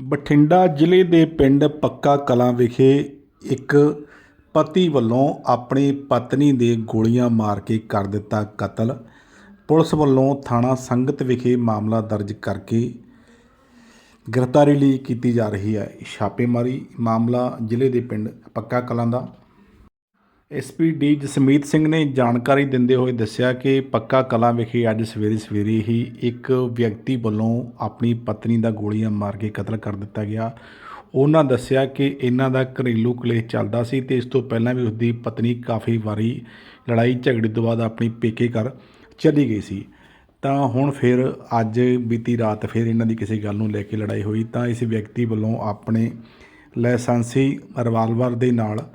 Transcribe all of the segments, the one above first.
ਬਠਿੰਡਾ ਜ਼ਿਲ੍ਹੇ ਦੇ ਪਿੰਡ ਪੱਕਾ ਕਲਾਂ ਵਿਖੇ ਇੱਕ ਪਤੀ ਵੱਲੋਂ ਆਪਣੀ ਪਤਨੀ ਦੇ ਗੋਲੀਆਂ ਮਾਰ ਕੇ ਕਰ ਦਿੱਤਾ ਕਤਲ। ਪੁਲਿਸ ਵੱਲੋਂ ਥਾਣਾ ਸੰਗਤ ਵਿਖੇ ਮਾਮਲਾ ਦਰਜ ਕਰਕੇ ਗ੍ਰਿਫਤਾਰੀ ਲਈ ਕੀਤੀ ਜਾ ਰਹੀ ਹੈ। ਛਾਪੇਮਾਰੀ ਮਾਮਲਾ ਜ਼ਿਲ੍ਹੇ ਦੇ ਪਿੰਡ ਪੱਕਾ ਕਲਾਂ ਦਾ। ਐਸਪੀ ਡੀ ਜਸਮੀਤ ਸਿੰਘ ਨੇ ਜਾਣਕਾਰੀ ਦਿੰਦੇ ਹੋਏ ਦੱਸਿਆ ਕਿ ਪੱਕਾ ਕਲਾਂ ਵਿਖੇ ਅੱਜ ਸਵੇਰੇ ਸਵੇਰੇ ਹੀ ਇੱਕ ਵਿਅਕਤੀ ਵੱਲੋਂ ਆਪਣੀ ਪਤਨੀ ਦਾ ਗੋਲੀਆਂ ਮਾਰ ਕੇ ਕਤਲ ਕਰ ਦਿੱਤਾ ਗਿਆ। ਉਹਨਾਂ ਦੱਸਿਆ ਕਿ ਇਹਨਾਂ ਦਾ ਘਰੇਲੂ ਕਲੇਸ਼ ਚੱਲਦਾ ਸੀ ਤੇ ਇਸ ਤੋਂ ਪਹਿਲਾਂ ਵੀ ਉਸਦੀ ਪਤਨੀ ਕਾਫੀ ਵਾਰੀ ਲੜਾਈ ਝਗੜੇ ਤੋਂ ਬਾਅਦ ਆਪਣੀ ਪੇਕੇ ਘਰ ਚਲੀ ਗਈ ਸੀ। ਤਾਂ ਹੁਣ ਫਿਰ ਅੱਜ ਬੀਤੀ ਰਾਤ ਫਿਰ ਇਹਨਾਂ ਦੀ ਕਿਸੇ ਗੱਲ ਨੂੰ ਲੈ ਕੇ ਲੜਾਈ ਹੋਈ ਤਾਂ ਇਸ ਵਿਅਕਤੀ ਵੱਲੋਂ ਆਪਣੇ ਲਾਇਸੈਂਸੀ ਰਿਵਾਲਵਰ ਦੇ ਨਾਲ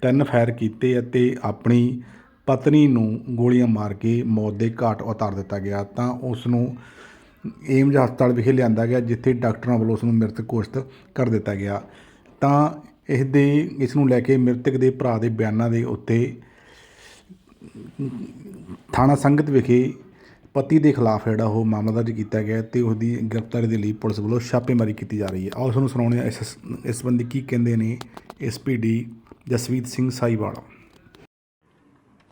ਤਿੰਨ ਫਾਇਰ ਕੀਤੇ ਅਤੇ ਆਪਣੀ ਪਤਨੀ ਨੂੰ ਗੋਲੀਆਂ ਮਾਰ ਕੇ ਮੌਤ ਦੇ ਘਾਟ ਉਤਾਰ ਦਿੱਤਾ ਗਿਆ ਤਾਂ ਉਸ ਨੂੰ ਏਮਜ ਹਸਪਤਾਲ ਵਿਖੇ ਲਿਆਂਦਾ ਗਿਆ, ਜਿੱਥੇ ਡਾਕਟਰਾਂ ਵੱਲੋਂ ਉਸ ਨੂੰ ਮ੍ਰਿਤਕ ਘੋਸ਼ਿਤ ਕਰ ਦਿੱਤਾ ਗਿਆ। ਤਾਂ ਇਸ ਦੇ ਇਸ ਨੂੰ ਲੈ ਕੇ ਮ੍ਰਿਤਕ ਦੇ ਭਰਾ ਦੇ ਬਿਆਨਾਂ ਦੇ ਉੱਤੇ ਥਾਣਾ ਸੰਗਤ ਵਿਖੇ ਪਤੀ ਦੇ ਖਿਲਾਫ ਜਿਹੜਾ ਉਹ ਮਾਮਲਾ ਦਰਜ ਕੀਤਾ ਗਿਆ ਤੇ ਉਸ ਦੀ ਗ੍ਰਿਫਤਾਰੀ ਦੇ ਲਈ ਪੁਲਿਸ ਵੱਲੋਂ ਛਾਪੇਮਾਰੀ ਕੀਤੀ ਜਾ ਰਹੀ ਹੈ। ਆਓ ਤੁਹਾਨੂੰ ਸੁਣਾਉਂਦੇ ਹਾਂ ਇਸ ਇਸ ਸੰਬੰਧੀ ਕੀ ਕਹਿੰਦੇ ਨੇ ਐਸਪੀਡੀ ਜਸਵੀਤ ਸਿੰਘ ਸਾਈਵਾਲ।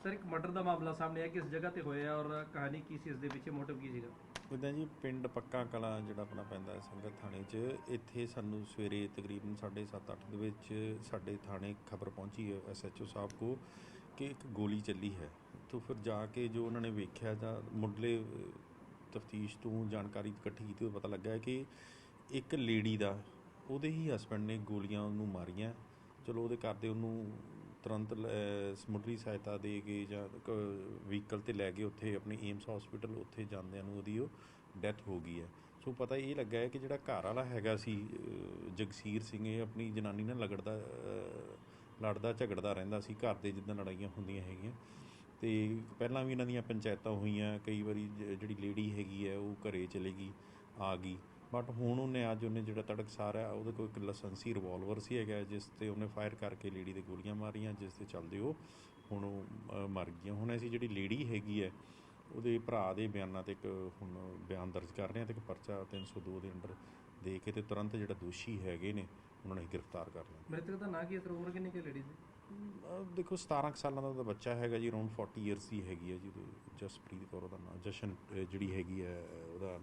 ਸਰ ਇੱਕ ਮਰਡਰ ਦਾ ਮਾਮਲਾ ਸਾਹਮਣੇ ਆਇਆ ਕਿਸ ਜਗ੍ਹਾ ਤੇ ਹੋਇਆ ਔਰ ਕਹਾਣੀ ਕੀ ਸੀ ਇਸ ਦੇ ਪਿੱਛੇ ਮੋਟਿਵ ਕੀ ਸੀਗਾ? ਜਿੱਦਾਂ ਜੀ ਪਿੰਡ ਪੱਕਾ ਕਲਾਂ ਜਿਹੜਾ ਆਪਣਾ ਪੈਂਦਾ ਹੈ ਸੰਗਤ ਥਾਣੇ 'ਚ ਇੱਥੇ ਸਾਨੂੰ ਸਵੇਰੇ ਤਕਰੀਬਨ 7:30 ਅੱਠ ਦੇ ਵਿੱਚ ਸਾਡੇ ਥਾਣੇ ਖਬਰ ਪਹੁੰਚੀ ਹੈ ਐਸਐਚਓ ਸਾਹਿਬ ਕੋ ਕਿ ਇੱਕ ਗੋਲੀ ਚੱਲੀ ਹੈ। ਤੋਂ ਫਿਰ ਜਾ ਕੇ ਜੋ ਉਹਨਾਂ ਨੇ ਵੇਖਿਆ ਜਾਂ ਮੁੱਢਲੇ ਤਫਤੀਸ਼ ਤੋਂ ਜਾਣਕਾਰੀ ਇਕੱਠੀ ਕੀਤੀ ਉਹ ਪਤਾ ਲੱਗਾ ਕਿ ਇੱਕ ਲੇਡੀ ਦਾ ਉਹਦੇ ਹੀ ਹਸਬੰਡ ਨੇ ਗੋਲੀਆਂ ਉਹਨੂੰ ਮਾਰੀਆਂ। ਚਲੋ ਉਹਦੇ ਘਰ ਦੇ ਉਹਨੂੰ ਤੁਰੰਤ ਲ- ਅਹ ਸਮੁੰਦਰੀ ਸਹਾਇਤਾ ਦੇ ਕੇ ਜਾਂ ਵਹੀਕਲ ਤੇ ਲੈ ਕੇ ਉੱਥੇ ਆਪਣੇ ਏਮਸ ਹਸਪੀਟਲ ਉੱਥੇ ਜਾਂਦਿਆਂ ਨੂੰ ਉਹਦੀ ਉਹ ਡੈਥ ਹੋ ਗਈ ਹੈ। ਸੋ ਪਤਾ ਇਹ ਲੱਗਾ ਹੈ ਕਿ ਜਿਹੜਾ ਘਰ ਵਾਲਾ ਹੈਗਾ ਸੀ ਜਗਸੀਰ ਸਿੰਘ, ਇਹ ਆਪਣੀ ਜਨਾਨੀ ਨਾਲ ਲਗੜਦਾ ਲੜਦਾ, ਝਗੜਦਾ ਰਹਿੰਦਾ ਸੀ। ਘਰ ਦੇ ਜਿੱਦਾਂ ਲੜਾਈਆਂ ਹੁੰਦੀਆਂ ਹੈਗੀਆਂ। ਅਤੇ ਪਹਿਲਾਂ ਵੀ ਇਹਨਾਂ ਦੀਆਂ ਪੰਚਾਇਤਾਂ ਹੋਈਆਂ, ਕਈ ਵਾਰੀ ਜਿਹੜੀ ਲੇਡੀ ਹੈਗੀ ਹੈ, ਉਹ ਘਰੇ ਚਲੇ ਗਈ, ਆ ਗਈ। ਬਟ ਹੁਣ ਉਹਨੇ, ਅੱਜ ਉਹਨੇ ਜਿਹੜਾ ਤੜਕਸਾਰ ਹੈ ਉਹਦੇ ਕੋਲ ਇੱਕ ਲਾਇਸੈਂਸੀ ਰਿਵਾਲਵਰ ਸੀ ਹੈਗਾ, ਜਿਸ ਤੇ ਉਹਨੇ ਫਾਇਰ ਕਰਕੇ ਲੇਡੀ ਦੇ ਗੋਲੀਆਂ ਮਾਰੀਆਂ, ਜਿਸ ਤੇ ਚੱਲਦੇ ਉਹ ਹੁਣ ਉਹ ਮਰ ਗਈਆਂ। ਹੁਣ ਅਸੀਂ ਜਿਹੜੀ ਲੇਡੀ ਹੈਗੀ ਹੈ, ਉਹਦੇ ਭਰਾ ਦੇ ਬਿਆਨਾਂ ਤੇ ਇੱਕ ਹੁਣ ਬਿਆਨ ਦਰਜ ਕਰ ਰਹੇ ਹਾਂ ਤੇ ਇੱਕ ਪਰਚਾ 302 ਦੇ ਅੰਡਰ ਦੇ ਕੇ ਤੇ ਤੁਰੰਤ ਜਿਹੜਾ ਦੋਸ਼ੀ ਹੈਗੇ ਨੇ, ਉਹਨਾਂ ਨੂੰ ਗ੍ਰਿਫਤਾਰ ਕਰ ਲਿਆ। ਮ੍ਰਿਤਕ ਦਾ ਨਾਂ ਕੀ ਹੈ? ਤੇ ਉਮਰ ਕਿ ਲੇਡੀ ਦੀ? ਦੇਖੋ 17 ਕੁ ਸਾਲਾਂ ਦਾ ਬੱਚਾ ਹੈਗਾ ਜੀ ਅਰਾਊਂਡ 40 ਇਅਰਸ ਦੀ ਹੈਗੀ ਹੈ ਜੀ ਉਹਦੀ ਜਸਪ੍ਰੀਤ ਕੌਰ ਉਹਦਾ ਨਾਮ ਜਸ਼ਨ ਜਿਹੜੀ ਹੈਗੀ ਹੈ ਉਹਦਾ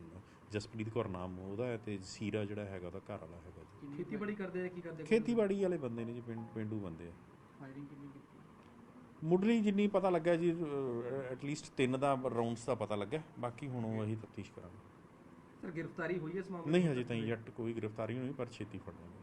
ਜਸਪ੍ਰੀਤ ਕੌਰ ਨਾਮ ਉਹਦਾ ਹੈ ਤੇ ਸੀਰਾ ਜਿਹੜਾ ਹੈਗਾ ਉਹਦਾ ਘਰ ਵਾਲਾ ਹੈਗਾ ਜੀ। ਖੇਤੀਬਾੜੀ ਕਰਦੇ ਆ ਕੀ ਕਰਦੇ ਖੇਤੀਬਾੜੀ ਵਾਲੇ ਬੰਦੇ ਨੇ ਜੀ ਪਿੰਡ ਪਿੰਡੂ ਬੰਦੇ ਆ। ਫਾਇਰਿੰਗ ਕਿੰਨੀ ਕੀਤੀ ਮੁੱਢਲੀ ਜਿੰਨੀ ਪਤਾ ਲੱਗਾ ਜੀ ਐਟਲੀਸਟ ਤਿੰਨ ਦਾ ਰਾਉਂਡਸ ਦਾ ਪਤਾ ਲੱਗਾ ਬਾਕੀ ਹੁਣ ਉਹ ਅਸੀਂ ਤਫਤੀਸ਼ ਕਰਾਂਗੇ। ਸਰ ਗ੍ਰਿਫਤਾਰੀ ਹੋਈ ਹੈ ਇਸ ਮਾਮਲੇ ਨਹੀਂ ਹਜੇ ਤਾਈਂ ਜੱਟ ਕੋਈ ਗ੍ਰਿਫਤਾਰੀ ਨਹੀਂ ਹੋਈ ਪਰ ਛੇਤੀ ਫੜ ਲਾਂਗੇ।